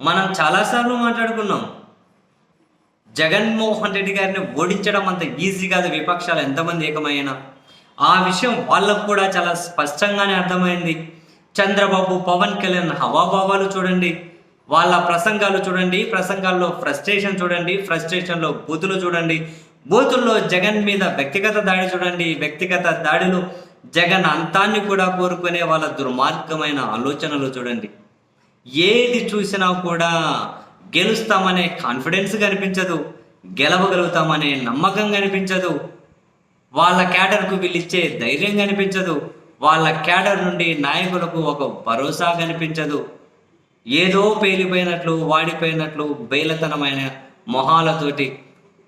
మనం చాలాసార్లు మాట్లాడుకున్నాం. జగన్మోహన్ రెడ్డి గారిని ఓడించడం అంత ఈజీ కాదు విపక్షాలు ఎంతమంది ఏకమైనా ఆ విషయం వాళ్ళకు కూడా చాలా స్పష్టంగానే అర్థమైంది. చంద్రబాబు పవన్ కళ్యాణ్ హవాభావాలు చూడండి వాళ్ళ ప్రసంగాలు చూడండి ప్రసంగాల్లో ఫ్రస్ట్రేషన్ చూడండి ఫ్రస్ట్రేషన్లో బూతులు చూడండి బూతుల్లో జగన్ మీద వ్యక్తిగత దాడి చూడండి వ్యక్తిగత దాడిలో జగన్ అంతాన్ని కూడా కోరుకునే వాళ్ళ దుర్మార్గమైన ఆలోచనలు చూడండి. ఏది చూసినా కూడా గెలుస్తామనే కాన్ఫిడెన్స్ కనిపించదు గెలవగలుగుతామనే నమ్మకం కనిపించదు వాళ్ళ క్యాడర్కు వీళ్ళిచ్చే ధైర్యం కనిపించదు వాళ్ళ క్యాడర్ నుండి నాయకులకు ఒక భరోసా కనిపించదు. ఏదో పేలిపోయినట్లు వాడిపోయినట్లు బేలతనమైన మొహాలతోటి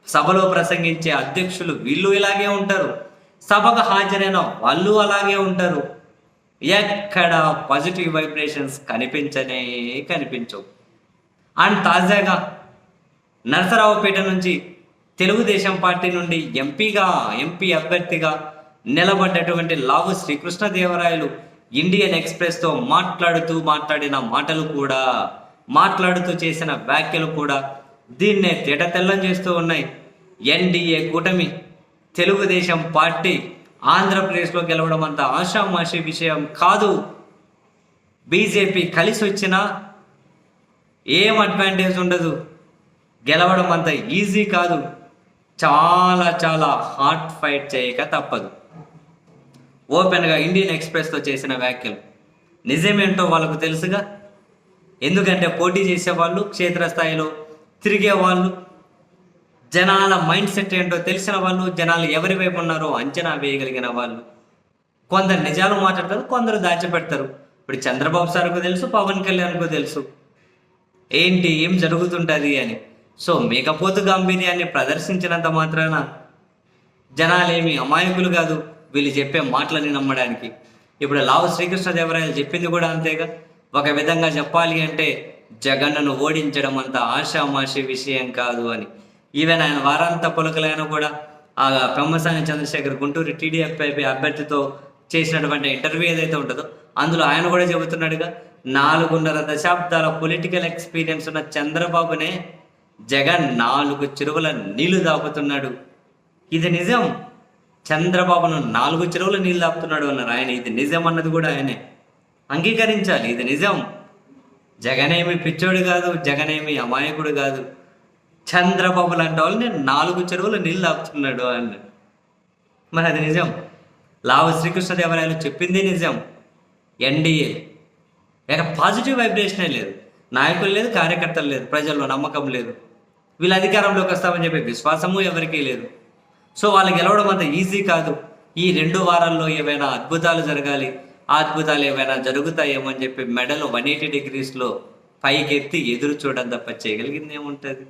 సభలో ప్రసంగించే అధ్యక్షులు వీళ్ళు ఇలాగే ఉంటారు. సభకు హాజరైన వాళ్ళు అలాగే ఉంటారు. ఎక్కడ పాజిటివ్ వైబ్రేషన్స్ కనిపించనే కనిపించవు. అండ్ తాజాగా నరసరావుపేట నుంచి తెలుగుదేశం పార్టీ నుండి ఎంపీగా ఎంపీ అభ్యర్థిగా నిలబడ్డటువంటి లావు శ్రీకృష్ణదేవరాయలు ఇండియన్ ఎక్స్ప్రెస్తో మాట్లాడుతూ మాట్లాడిన మాటలు కూడా మాట్లాడుతూ చేసిన వ్యాఖ్యలు కూడా దీన్నే తెటతెల్లం చేస్తూ ఉన్నాయి. ఎన్డీఏ కూటమి తెలుగుదేశం పార్టీ ఆంధ్రప్రదేశ్లో గెలవడం అంత ఆషామాషి విషయం కాదు. బీజేపీ కలిసి వచ్చినా ఏం అడ్వాంటేజ్ ఉండదు. గెలవడం అంత ఈజీ కాదు. చాలా చాలా హార్ట్ ఫైట్ చేయక తప్పదు. ఓపెన్గా ఇండియన్ ఎక్స్ప్రెస్తో చేసిన వ్యాఖ్యలు. నిజమేంటో వాళ్ళకు తెలుసుగా. ఎందుకంటే పోటీ చేసేవాళ్ళు క్షేత్రస్థాయిలో తిరిగే వాళ్ళు జనాల మైండ్ సెట్ ఏంటో తెలిసిన వాళ్ళు జనాలు ఎవరి వైపు ఉన్నారో అంచనా వేయగలిగిన వాళ్ళు. కొందరు నిజాలు మాట్లాడతారు కొందరు దాచిపెడతారు. ఇప్పుడు చంద్రబాబు సార్కు తెలుసు పవన్ కళ్యాణ్కు తెలుసు. ఏంటి ఏం జరుగుతుంటుంది అని. సో మేకపోతు గాంభీర్యాన్ని ప్రదర్శించినంత మాత్రాన జనాలేమి అమాయకులు కాదు వీళ్ళు చెప్పే మాటలని నమ్మడానికి. ఇప్పుడు లావు శ్రీకృష్ణదేవరాయలు చెప్పింది కూడా అంతేగా. ఒక విధంగా చెప్పాలి అంటే జగన్ను ఓడించడం అంత ఆషామాషి విషయం కాదు అని. ఈవెన్ ఆయన వారాంత పొలకలైనా కూడా ఆ పెమ్మసాని చంద్రశేఖర్ గుంటూరు టీడీఎఫ్ అభ్యర్థితో చేసినటువంటి ఇంటర్వ్యూ ఏదైతే ఉంటుందో అందులో ఆయన కూడా చెబుతున్నాడుగా నాలుగున్నర దశాబ్దాల పొలిటికల్ ఎక్స్పీరియన్స్ ఉన్న చంద్రబాబునే జగన్ నాలుగు చెరువుల నీళ్ళు దాపుతున్నాడు. ఇది నిజం. చంద్రబాబును నాలుగు చెరువుల నీళ్ళు దాపుతున్నాడు అన్నారు ఆయన. ఇది నిజం అన్నది కూడా ఆయనే అంగీకరించాలి. ఇది నిజం. జగనేమి పిచ్చోడు కాదు జగనేమి అమాయకుడు కాదు. చంద్రబాబు లాంటి వాళ్ళు నేను నాలుగు చెరువులు నీళ్ళు లాపుతున్నాడు అన్నాడు మరి అది నిజం. లావు శ్రీకృష్ణదేవరాయలు చెప్పింది నిజం. ఎన్డీఏ. ఇక పాజిటివ్ వైబ్రేషనే లేదు. నాయకులు లేదు కార్యకర్తలు లేదు ప్రజల్లో నమ్మకం లేదు. వీళ్ళు అధికారంలోకి వస్తామని చెప్పే విశ్వాసము ఎవరికీ లేదు. సో వాళ్ళు గెలవడం అంత ఈజీ కాదు. ఈ రెండు వారాల్లో ఏవైనా అద్భుతాలు జరగాలి ఆ అద్భుతాలు ఏమైనా జరుగుతాయేమో అని చెప్పి మెడలు వన్ ఎయిటీ డిగ్రీస్లో పైకెత్తి ఎదురు చూడడం తప్ప చేయగలిగింది ఏముంటుంది?